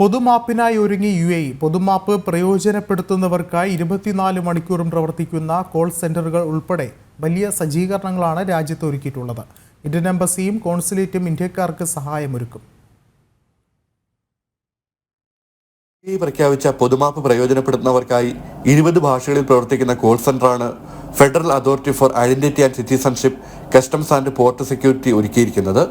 പൊതുമാപ്പിനായി ഒരുങ്ങി U A. പൊതുമാപ്പ് പ്രയോജനപ്പെടുത്തുന്നവർക്കായി ഇരുപത്തിനാല് മണിക്കൂറും പ്രവർത്തിക്കുന്ന കോൾ സെന്ററുകൾ ഉൾപ്പെടെ വലിയ സജ്ജീകരണങ്ങളാണ് രാജ്യത്ത് ഒരുക്കിയിട്ടുള്ളത്. ഇന്ത്യൻ എംബസിയും കോൺസുലേറ്റും ഇന്ത്യക്കാർക്ക് സഹായമൊരുക്കും. പ്രഖ്യാപിച്ച പൊതുമാപ്പ് പ്രയോജനപ്പെടുത്തുന്നവർക്കായി ഇരുപത് ഭാഷകളിൽ പ്രവർത്തിക്കുന്ന call സെന്ററാണ് federal authority for identity and citizenship customs and port security ഒരുക്കിയിരിക്കുന്നത്.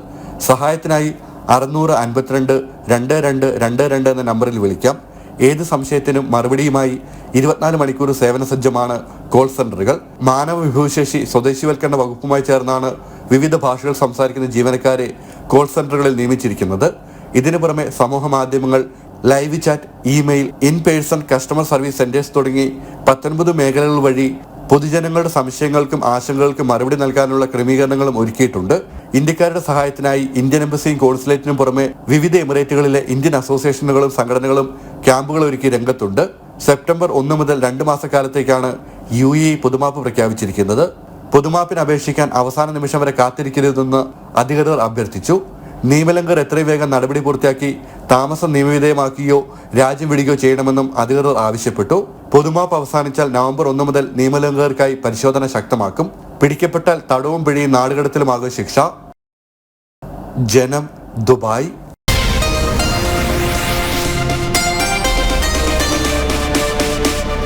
സഹായത്തിനായി അറുന്നൂറ് അൻപത്തിരണ്ട് രണ്ട് രണ്ട് രണ്ട് രണ്ട് എന്ന നമ്പറിൽ വിളിക്കാം. ഏത് സംശയത്തിനും മറുപടിയുമായി ഇരുപത്തിനാല് മണിക്കൂർ സേവന സജ്ജമാണ് കോൾ സെന്ററുകൾ മാനവ വിഭവശേഷി സ്വദേശിവൽക്കരണ വകുപ്പുമായി ചേർന്നാണ് വിവിധ ഭാഷകൾ സംസാരിക്കുന്ന ജീവനക്കാരെ കോൾ സെന്ററുകളിൽ നിയമിച്ചിരിക്കുന്നത്. ഇതിനു പുറമെ സമൂഹ മാധ്യമങ്ങൾ live chat email in person customer service centres തുടങ്ങി പത്തൊൻപത് മേഖലകൾ വഴി പൊതുജനങ്ങളുടെ സംശയങ്ങൾക്കും ആശങ്കകൾക്കും മറുപടി നൽകാനുള്ള ക്രമീകരണങ്ങളും ഒരുക്കിയിട്ടുണ്ട്. ഇന്ത്യക്കാരുടെ സഹായത്തിനായി ഇന്ത്യൻ എംബസിയും കോൺസുലേറ്റിനും പുറമെ വിവിധ എമിറേറ്റുകളിലെ ഇന്ത്യൻ അസോസിയേഷനുകളും സംഘടനകളും ക്യാമ്പുകൾ ഒരുക്കി രംഗത്തുണ്ട്. സെപ്റ്റംബർ ഒന്ന് മുതൽ രണ്ട് മാസക്കാലത്തേക്കാണ് യു എ പുതുമാപ്പ് പ്രഖ്യാപിച്ചിരിക്കുന്നത്. പൊതുമാപ്പിന് അപേക്ഷിക്കാൻ അവസാന നിമിഷം വരെ കാത്തിരിക്കരുതെന്ന് അധികൃതർ അഭ്യർത്ഥിച്ചു. നിയമലംഘർ എത്രയും വേഗം നടപടി പൂർത്തിയാക്കി താമസം നിയമവിധേയമാക്കുകയോ രാജ്യം വിടുകയോ ചെയ്യണമെന്നും അധികൃതർ ആവശ്യപ്പെട്ടു. പൊതുമാപ്പ് അവസാനിച്ചാൽ നവംബർ ഒന്ന് മുതൽ നിയമലംഘകർക്കായി പരിശോധന ശക്തമാക്കും. പിടിക്കപ്പെട്ടാൽ തടവും പിഴയും നാടുകടത്തിലുമാകും ശിക്ഷ. ജനം ദുബായ്.